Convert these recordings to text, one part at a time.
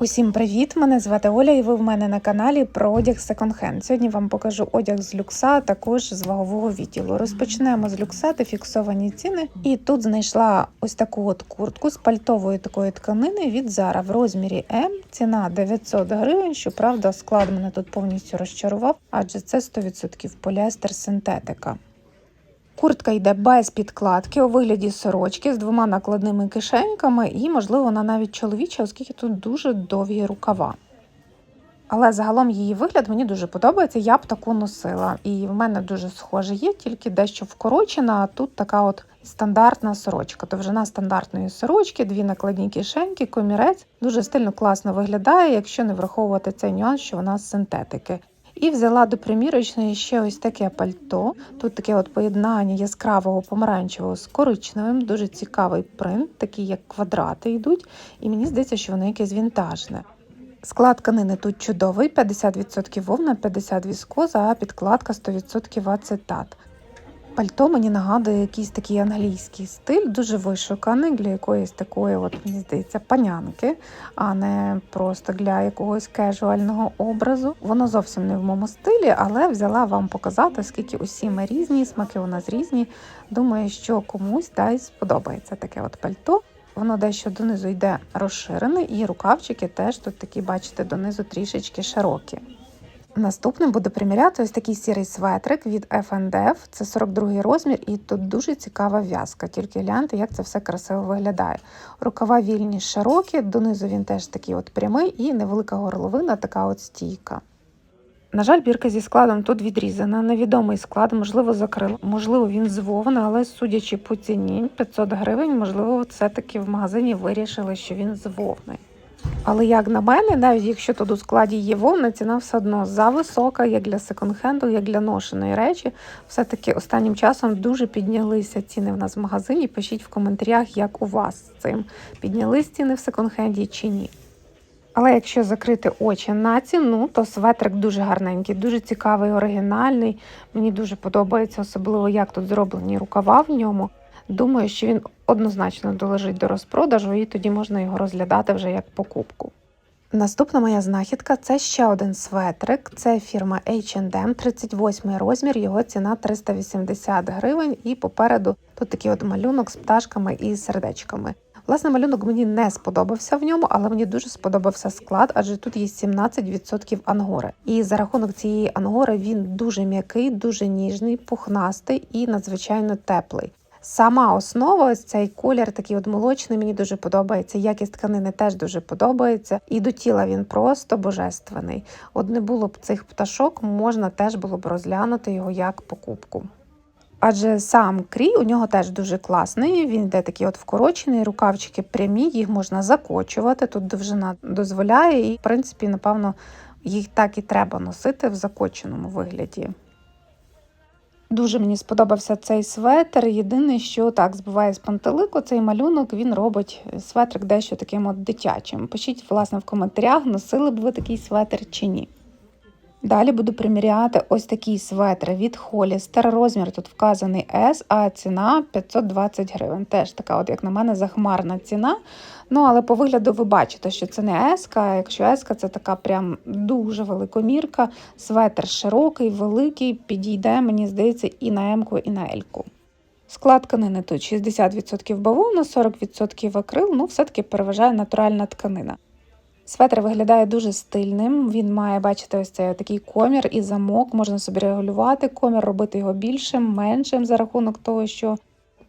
Усім привіт! Мене звати Оля, і ви в мене на каналі про одяг секонд-хенд. Сьогодні вам покажу одяг з люкса, також з вагового відділу. Розпочнемо з люкса та фіксовані ціни. І тут знайшла ось таку от куртку з пальтової такої тканини від Zara в розмірі М. Ціна 900 гривень. Щоправда, склад мене тут повністю розчарував, адже це 100% поліестер синтетика. Куртка йде без підкладки у вигляді сорочки з двома накладними кишеньками, і, можливо, вона навіть чоловіча, оскільки тут дуже довгі рукава. Але загалом її вигляд мені дуже подобається, я б таку носила. І в мене дуже схоже є, тільки дещо вкорочена, а тут така от стандартна сорочка. Довжина стандартної сорочки, дві накладні кишеньки, комірець. Дуже стильно класно виглядає, якщо не враховувати цей нюанс, що вона з синтетики. І взяла до примірочної ще ось таке пальто. Тут таке от поєднання яскравого помаранчевого з коричневим, дуже цікавий принт, такі як квадрати йдуть, і мені здається, що воно якесь вінтажне. Склад тканини тут чудовий: 50% вовна, 50% віскоза, а підкладка 100% ацетат. Пальто мені нагадує якийсь такий англійський стиль, дуже вишуканий для якоїсь такої, от, мені здається, панянки, а не просто для якогось кежуального образу. Воно зовсім не в моєму стилі, але взяла вам показати, скільки усі ми різні, смаки у нас різні. Думаю, що комусь дай сподобається таке от пальто. Воно дещо донизу йде розширене, і рукавчики теж тут такі, бачите, донизу трішечки широкі. Наступним буду приміряти ось такий сірий светрик від F&F. Це 42 розмір, і тут дуже цікава в'язка. Тільки гляньте, як це все красиво виглядає. Рукава вільні широкі, донизу він теж такий от прямий і невелика горловина, така от стійка. На жаль, бірка зі складом тут відрізана. Невідомий склад, можливо, закрило. Можливо, він з але судячи по ціні 500 гривень, можливо, все-таки в магазині вирішили, що він з вовни. Але як на мене, навіть якщо тут у складі є вовна, ціна все одно зависока, як для секонд-хенду, як для ношеної речі. Все-таки останнім часом дуже піднялися ціни в нас в магазині. Пишіть в коментарях, як у вас з цим. Піднялись ціни в секонд-хенді чи ні. Але якщо закрити очі на ціну, то светрик дуже гарненький, дуже цікавий, оригінальний. Мені дуже подобається, особливо як тут зроблені рукава в ньому. Думаю, що він однозначно долежить до розпродажу, і тоді можна його розглядати вже як покупку. Наступна моя знахідка це ще один светрик. Це фірма H&M, 38 розмір, його ціна 380 гривень. І попереду тут такий от малюнок з пташками і сердечками. Власне, малюнок мені не сподобався в ньому, але мені дуже сподобався склад, адже тут є 17% ангори. І за рахунок цієї ангори він дуже м'який, дуже ніжний, пухнастий і надзвичайно теплий. Сама основа, ось цей колір, такий от молочний, мені дуже подобається. Якість тканини теж дуже подобається. І до тіла він просто божественний. От не було б цих пташок, можна теж було б розглянути його як покупку. Адже сам крій у нього теж дуже класний. Він йде такий от вкорочений, рукавчики прямі, їх можна закочувати. Тут довжина дозволяє, і, в принципі, напевно, їх так і треба носити в закоченому вигляді. Дуже мені сподобався цей светр. Єдине, що так збиває з пантелику, цей малюнок він робить светрик дещо таким от дитячим. Пишіть, власне, в коментарях, носили б ви такий светр чи ні. Далі буду приміряти ось такий светр від Hollister. Розмір тут вказаний S, а ціна 520 гривень. Теж така, от, як на мене, захмарна ціна. Ну, але по вигляду ви бачите, що це не S, а якщо S, це така прям дуже великомірка. Светр широкий, великий, підійде, мені здається, і на М, і на L. Склад тканини тут 60% бавовна, 40% акрил, ну все-таки переважає натуральна тканина. Светр виглядає дуже стильним. Він має, бачите, ось цей такий комір і замок. Можна собі регулювати комір, робити його більшим, меншим за рахунок того, що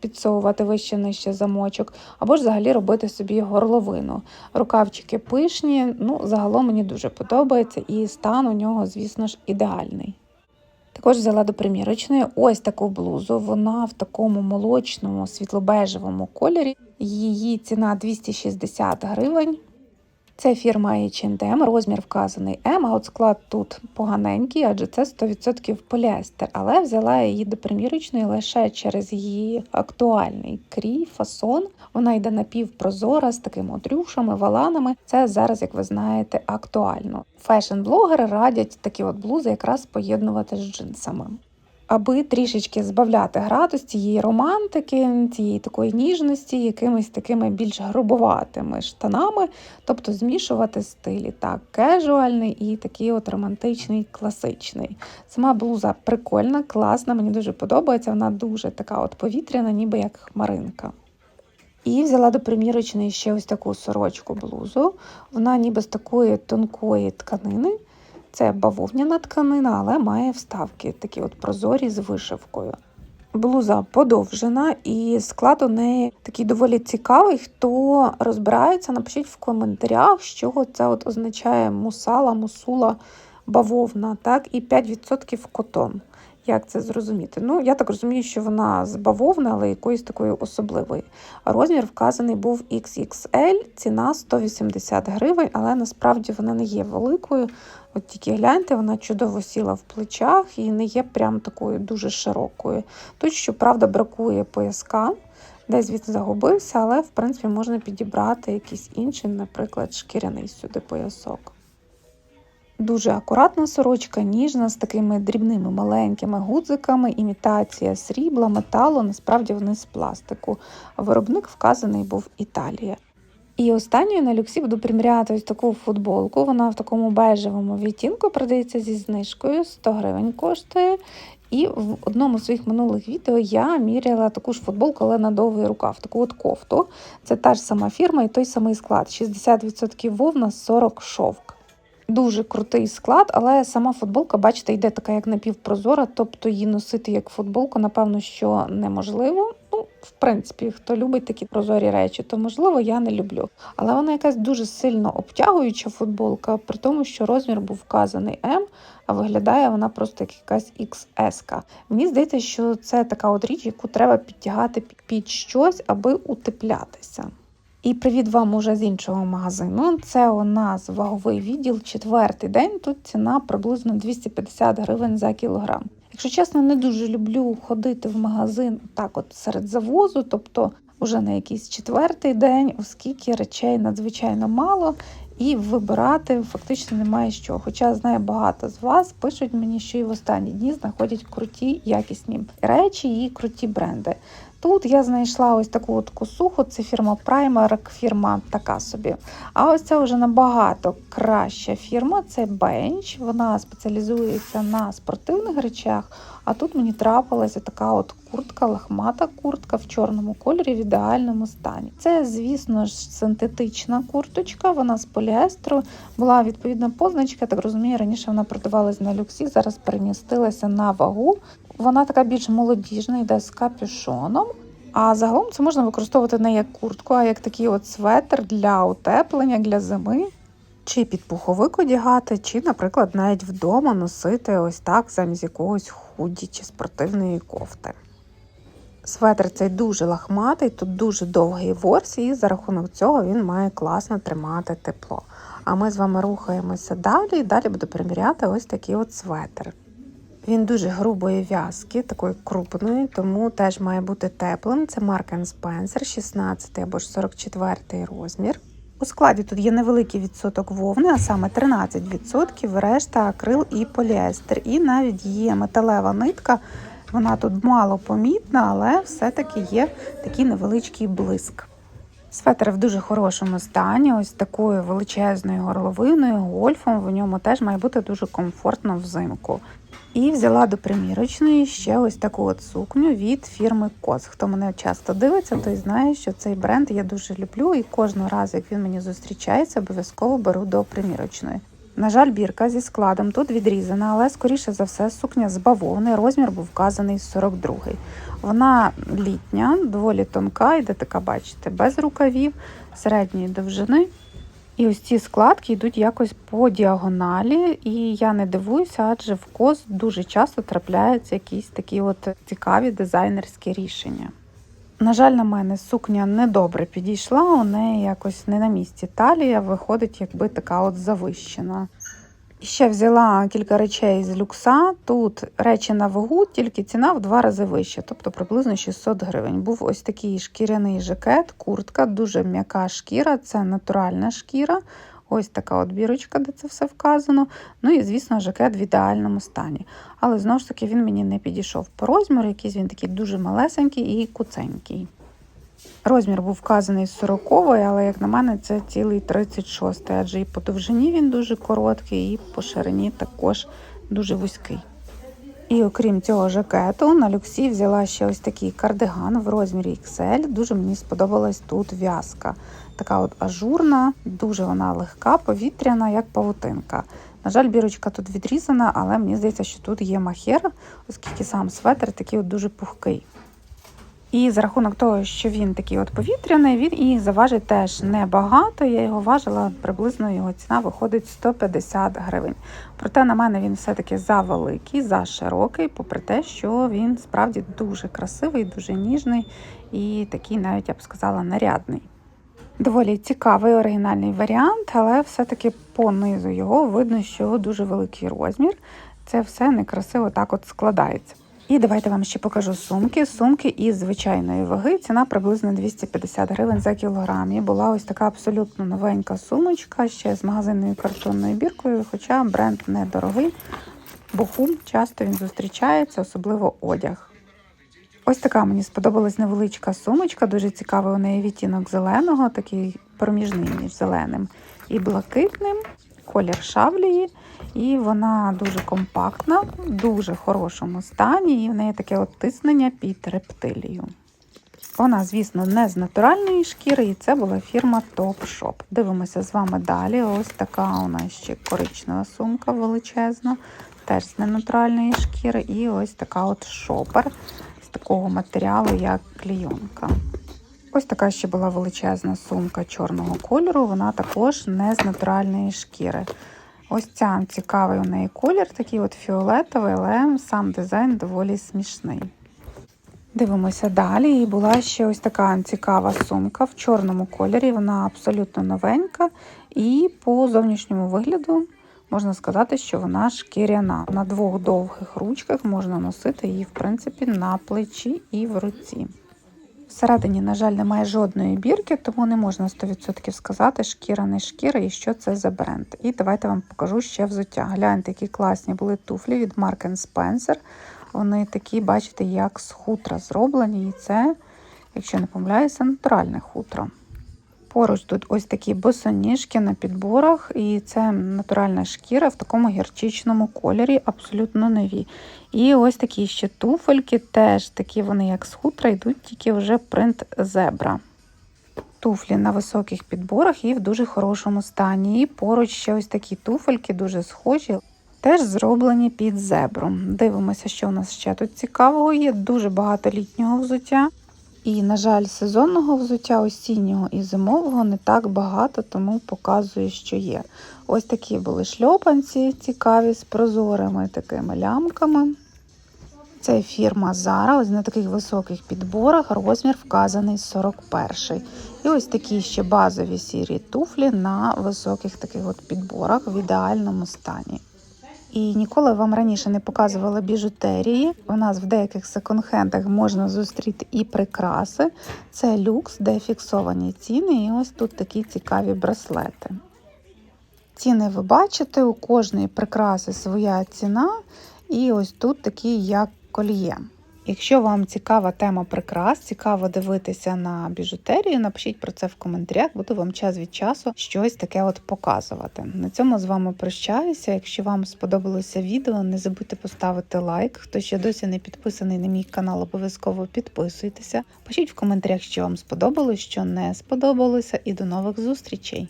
підсовувати вище нижче замочок, або ж взагалі робити собі горловину. Рукавчики пишні, ну, загалом мені дуже подобається, і стан у нього, звісно ж, ідеальний. Також взяла до примірочної ось таку блузу. Вона в такому молочному світлобежевому кольорі. Її ціна 260 гривень. Це фірма H&M, розмір вказаний М, а от склад тут поганенький, адже це 100% поліестер. Але взяла її до примірочної лише через її актуальний крій, фасон. Вона йде напівпрозора з такими отрюшами, валанами. Це зараз, як ви знаєте, актуально. Фешн-блогери радять такі от блузи якраз поєднувати з джинсами. Аби трішечки збавляти градус цієї романтики, цієї такої ніжності, якимись такими більш грубоватими штанами, тобто змішувати стилі. Так, кежуальний і такий от романтичний, класичний. Сама блуза прикольна, класна, мені дуже подобається. Вона дуже така от повітряна, ніби як хмаринка. І взяла до примірочної ще ось таку сорочку блузу. Вона ніби з такої тонкої тканини. Це бавовняна тканина, але має вставки, такі от прозорі з вишивкою. Блуза подовжена, і склад у неї такий доволі цікавий. Хто розбирається, напишіть в коментарях, що це от означає мусала, мусула, бавовна, так, і 5% котон. Як це зрозуміти? Ну, я так розумію, що вона з бавовни, але якоїсь такої особливої. Розмір вказаний був XXL, ціна 180 гривень, але насправді вона не є великою. От тільки гляньте, вона чудово сіла в плечах і не є прям такою дуже широкою. Тут, щоправда, бракує пояска, десь він загубився, але в принципі можна підібрати якийсь інший, наприклад, шкіряний сюди поясок. Дуже акуратна сорочка, ніжна, з такими дрібними маленькими гудзиками, імітація срібла, металу, насправді вони з пластику. Виробник вказаний був Італія. І останньою на люксі буду приміряти ось таку футболку. Вона в такому бежевому відтінку продається зі знижкою, 100 гривень коштує. І в одному з своїх минулих відео я міряла таку ж футболку, але на довгий рукав, таку от кофту. Це та ж сама фірма і той самий склад: 60% вовна, 40 шовк. Дуже крутий склад, але сама футболка, бачите, йде така як напівпрозора, тобто її носити як футболку, напевно, що неможливо. Ну, в принципі, хто любить такі прозорі речі, то можливо я не люблю. Але вона якась дуже сильно обтягуюча футболка, при тому, що розмір був вказаний М, а виглядає вона просто як якась XS. Мені здається, що це така от річ, яку треба підтягати під щось, аби утеплятися. І привіт вам уже з іншого магазину. Це у нас ваговий відділ, четвертий день. Тут ціна приблизно 250 гривень за кілограм. Якщо чесно, не дуже люблю ходити в магазин так, от серед завозу, тобто вже на якийсь четвертий день, оскільки речей надзвичайно мало. І вибирати фактично немає що. Хоча знаю, багато з вас пишуть мені, що і в останні дні знаходять круті якісні речі і круті бренди. Тут я знайшла ось таку от косуху, це фірма Primark, фірма така собі. А ось це вже набагато краща фірма, це Bench. Вона спеціалізується на спортивних речах. А тут мені трапилася така от куртка, лахмата куртка в чорному кольорі в ідеальному стані. Це, звісно ж, синтетична курточка, вона з поліестру. Була відповідна позначка, так розумію, раніше вона продавалась на люксі, зараз перемістилася на вагу. Вона така більш молодіжна, йде з капюшоном. А загалом це можна використовувати не як куртку, а як такий от светр для утеплення, для зими. Чи під пуховик одягати, чи, наприклад, навіть вдома носити ось так замість якогось худі чи спортивної кофти. Светр цей дуже лахматий, тут дуже довгий ворс, і за рахунок цього він має класно тримати тепло. А ми з вами рухаємося далі, і далі буду приміряти ось такий от светр. Він дуже грубої в'язки, такої крупної, тому теж має бути теплим. Це Mark Spencer, 16 або ж 44 розмір. У складі тут є невеликий відсоток вовни, а саме 13%, решта акрил і поліестер. І навіть є металева нитка. Вона тут мало помітна, але все-таки є такий невеличкий блиск. Светр в дуже хорошому стані, ось такою величезною горловиною, гольфом. В ньому теж має бути дуже комфортно взимку. І взяла до примірочної ще ось таку от сукню від фірми Кос. Хто мене часто дивиться, той знає, що цей бренд я дуже люблю, і кожного разу, як він мені зустрічається, обов'язково беру до примірочної. На жаль, бірка зі складом тут відрізана, але скоріше за все сукня з. Розмір був вказаний 42-й. Вона літня, доволі тонка, йде така, бачите, без рукавів, середньої довжини. І ось ці складки йдуть якось по діагоналі, і я не дивуюся, адже в кос дуже часто трапляються якісь такі от цікаві дизайнерські рішення. На жаль, на мене сукня недобре підійшла, у неї якось не на місці талія, виходить, якби така от завищена. Ще взяла кілька речей з люкса. Тут речі на вагу, тільки ціна в два рази вища, тобто приблизно 600 гривень. Був ось такий шкіряний жакет, куртка, дуже м'яка шкіра, це натуральна шкіра. Ось така от бірочка, де це все вказано. Ну і, звісно, жакет в ідеальному стані. Але знову ж таки він мені не підійшов по розміру, якийсь він такий дуже малесенький і куценький. Розмір був вказаний з 40 але, як на мене, це цілий 36 адже і по довжині він дуже короткий, і по ширині також дуже вузький. І окрім цього жакету, на люксі взяла ще ось такий кардиган в розмірі XL. Дуже мені сподобалась тут в'язка. Така от ажурна, дуже вона легка, повітряна, як павутинка. На жаль, бірочка тут відрізана, але мені здається, що тут є махер, оскільки сам светр такий от дуже пухкий. І за рахунок того, що він такий от повітряний, він і заважить теж небагато. Я його важила, приблизно його ціна виходить 150 гривень. Проте на мене він все-таки завеликий, за широкий, попри те, що він справді дуже красивий, дуже ніжний і такий, навіть я б сказала, нарядний. Доволі цікавий оригінальний варіант, але все-таки по низу його видно, що дуже великий розмір. Це все некрасиво так от складається. І давайте вам ще покажу сумки. Сумки із звичайної ваги. Ціна приблизно 250 гривень за кілограм. І була ось така абсолютно новенька сумочка, ще з магазинною картонною біркою, хоча бренд недорогий. Бохум часто він зустрічається, особливо одяг. Ось така мені сподобалась невеличка сумочка, дуже цікавий у неї відтінок зеленого, такий проміжний між зеленим і блакитним, колір шавлії. І вона дуже компактна, в дуже хорошому стані, і в неї таке от тиснення під рептилію. Вона, звісно, не з натуральної шкіри, і це була фірма Top Shop. Дивимося з вами далі. Ось така у нас ще коричнева сумка величезна, теж з ненатуральної шкіри. І ось така от шопер з такого матеріалу, як клійонка. Ось така ще була величезна сумка чорного кольору, вона також не з натуральної шкіри. Ось ця цікавий у неї колір, такий от фіолетовий, але сам дизайн доволі смішний. Дивимося далі. І була ще ось така цікава сумка в чорному кольорі. Вона абсолютно новенька. І по зовнішньому вигляду можна сказати, що вона шкіряна. На двох довгих ручках можна носити її, в принципі, на плечі і в руці. Всередині, на жаль, немає жодної бірки, тому не можна 100% сказати, шкіра не шкіра і що це за бренд. І давайте вам покажу ще взуття. Гляньте, які класні були туфлі від Mark Spencer. Вони такі, бачите, як з хутра зроблені. І це, якщо не помиляюся, натуральне хутро. Поруч тут ось такі босоніжки на підборах, і це натуральна шкіра в такому гірчичному кольорі, абсолютно нові. І ось такі ще туфельки, теж такі вони, як з хутра, йдуть тільки вже принт зебра. Туфлі на високих підборах і в дуже хорошому стані. І поруч ще ось такі туфельки, дуже схожі, теж зроблені під зебру. Дивимося, що у нас ще тут цікавого є. Дуже багато літнього взуття. І, на жаль, сезонного взуття осіннього і зимового не так багато, тому показую, що є. Ось такі були шльопанці цікаві з прозорими такими лямками. Це фірма Zara, ось на таких високих підборах розмір вказаний 41 І ось такі ще базові сірі туфлі на високих таких от підборах в ідеальному стані. І ніколи вам раніше не показувала біжутерії. У нас в деяких секонд-хендах можна зустріти і прикраси. Це люкс, де фіксовані ціни, і ось тут такі цікаві браслети. Ціни ви бачите, у кожної прикраси своя ціна, і ось тут такі, як кольє. Якщо вам цікава тема прикрас, цікаво дивитися на біжутерію, напишіть про це в коментарях, буду вам час від часу щось таке от показувати. На цьому з вами прощаюся. Якщо вам сподобалося відео, не забудьте поставити лайк. Хто ще досі не підписаний на мій канал, обов'язково підписуйтеся. Пишіть в коментарях, що вам сподобалось, що не сподобалося, і до нових зустрічей!